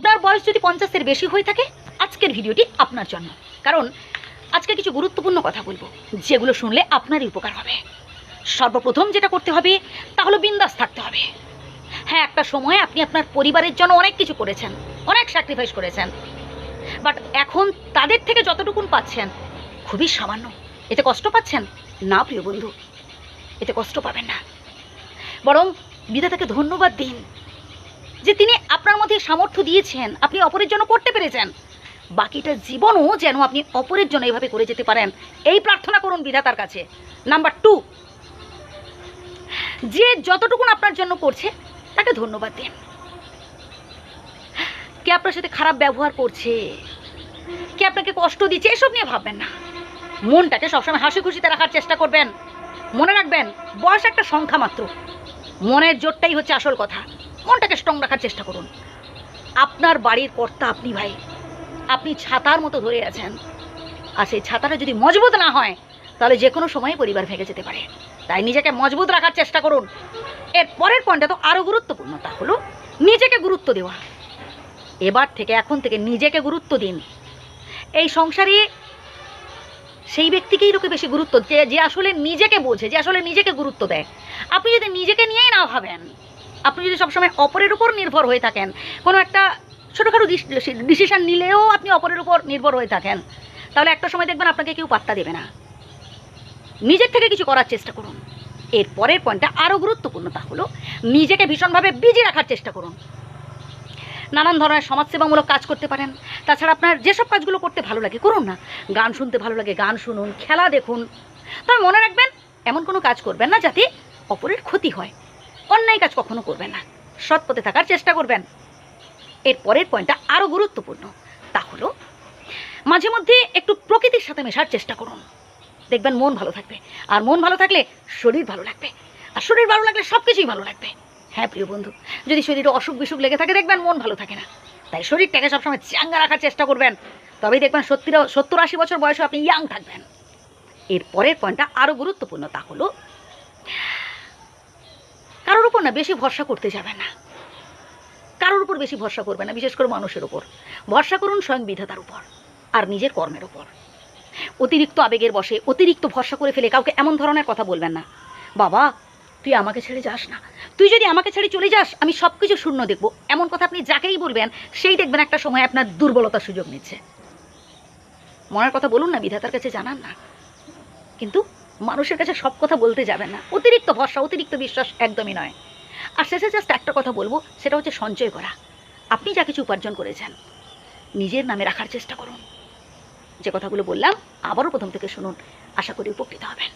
আপনার বয়স যদি পঞ্চাশের বেশি হয়ে থাকে, আজকের ভিডিওটি আপনার জন্য। কারণ আজকে কিছু গুরুত্বপূর্ণ কথা বলব, যেগুলো শুনলে আপনারই উপকার হবে। সর্বপ্রথম যেটা করতে হবে, তা হলো বিন্দাস থাকতে হবে। হ্যাঁ একটা সময় আপনি আপনার পরিবারের জন্য অনেক কিছু করেছেন, অনেক স্যাক্রিফাইস করেছেন। বাট এখন তাদের থেকে যতটুকুন পাচ্ছেন, খুবই সামান্য। এতে কষ্ট পাচ্ছেন? না, প্রিয় বন্ধু, এতে কষ্ট পাবেন না। বরং বিধাতাকে ধন্যবাদ দিন। যে তিনি আপনার মধ্যে সামর্থ্য দিয়েছেন, আপনি অপরের জন্য করতে পেরেছেন। বাকিটা জীবনও যেন আপনি অপরের জন্য এইভাবে করে যেতে পারেন। এই প্রার্থনা করুন বিধাতার কাছে। নাম্বার টু, যে যতটুকুন আপনার জন্য করছে, তাকে ধন্যবাদ দিন। কে আপনার সাথে খারাপ ব্যবহার করছে, কে আপনাকে কষ্ট দিচ্ছে, এসব নিয়ে ভাববেন না। মনটাকে সবসময় হাসি খুশিতে রাখার চেষ্টা করবেন। মনে রাখবেন, বয়স একটা সংখ্যা মাত্র। মনের জোরটাই হচ্ছে আসল কথা। মনটাকে স্ট্রং রাখার চেষ্টা করুন। আপনার বাড়ির কর্তা আপনি ভাই, আপনি ছাতার মতো ধরে আছেন। আর সেই ছাতাটা যদি মজবুত না হয়, তাহলে যে কোনো সময় পরিবার ভেঙে যেতে পারে। তাই নিজেকে মজবুত রাখার চেষ্টা করুন। এর পরের পয়েন্টটা তো আরও গুরুত্বপূর্ণ, তা হলো নিজেকে গুরুত্ব দেওয়া। এবার থেকে, এখন থেকে নিজেকে গুরুত্ব দিন। এই সংসারে সেই ব্যক্তিকেই লোকে বেশি গুরুত্ব, যে যে আসলে নিজেকে বোঝে, যে আসলে নিজেকে গুরুত্ব দেয়। আপনি যদি নিজেকে নিয়েই না ভাবেন আপনি যদি সবসময় অপরের উপর নির্ভর হয়ে থাকেন, কোনো একটা ছোটোখাটো ডিসিশান নিলেও আপনি অপরের উপর নির্ভর হয়ে থাকেন, তাহলে একটা সময় দেখবেন আপনাকে কেউ পাত্তা দেবে না। নিজের থেকে কিছু করার চেষ্টা করুন। এর পরের পয়েন্টটা আরও গুরুত্বপূর্ণ তা হলো, নিজেকে ভীষণভাবে বিজি রাখার চেষ্টা করুন। নানান ধরনের সমাজসেবামূলক কাজ করতে পারেন। তাছাড়া আপনার যেসব কাজগুলো করতে ভালো লাগে, করুন না। গান শুনতে ভালো লাগে, গান শুনুন, খেলা দেখুন। তবে মনে রাখবেন, এমন কোনো কাজ করবেন না যাতে অপরের ক্ষতি হয়। অন্যায় কাজ কখনো করবেন না। সৎ পথে থাকার চেষ্টা করবেন। এর পরের পয়েন্টটা আরও গুরুত্বপূর্ণ। তা হলো, মাঝে মধ্যে একটু প্রকৃতির সাথে মেশার চেষ্টা করুন। দেখবেন মন ভালো থাকবে। আর মন ভালো থাকলে শরীর ভালো লাগবে। আর শরীর ভালো লাগলে সব কিছুই ভালো লাগবে। হ্যাঁ প্রিয় বন্ধু, যদি শরীরে অসুখ বিসুখ লেগে থাকে, দেখবেন মন ভালো থাকে না। তাই শরীরটাকে সবসময় চাঙ্গা রাখার চেষ্টা করবেন। তবেই দেখবেন সত্তর সত্তর আশি বছর বয়সে আপনি ইয়াং থাকবেন। এর পরের পয়েন্টটা আরও গুরুত্বপূর্ণ। তা হলো উপর না বেশি ভরসা করতে যাবেন না। কারোর উপর বেশি ভরসা করবেন না, বিশেষ করে মানুষের উপর। ভরসা করুন স্বয়ং বিধাতার উপর আর নিজের কর্মের উপর। অতিরিক্ত আবেগের বসে অতিরিক্ত ভরসা করে ফেলে কাউকে এমন ধরনের কথা বলবেন না। বাবা, তুই আমাকে ছেড়ে যাস না। তুই যদি আমাকে ছেড়ে চলে যাস, আমি সব কিছু শূন্য দেখব। এমন কথা আপনি যাকেই বলবেন, সেই দেখবেন একটা সময় আপনার দুর্বলতার সুযোগ নিচ্ছে। মনের কথা বলুন না, বিধাতার কাছে জানান না। কিন্তু মানুষের কাছে সব কথা বলতে যাবে না। অতিরিক্ত ভরসা, অতিরিক্ত বিশ্বাস একদমই নয়। আর শেষে জাস্ট একটা কথা বলব, সেটা হচ্ছে সঞ্চয় করা। আপনি যা কিছু উপার্জন করেছেন, নিজের নামে রাখার চেষ্টা করুন। যে কথাগুলো বললাম, আবারও প্রথম থেকে শুনুন। আশা করি উপকৃত হবেন।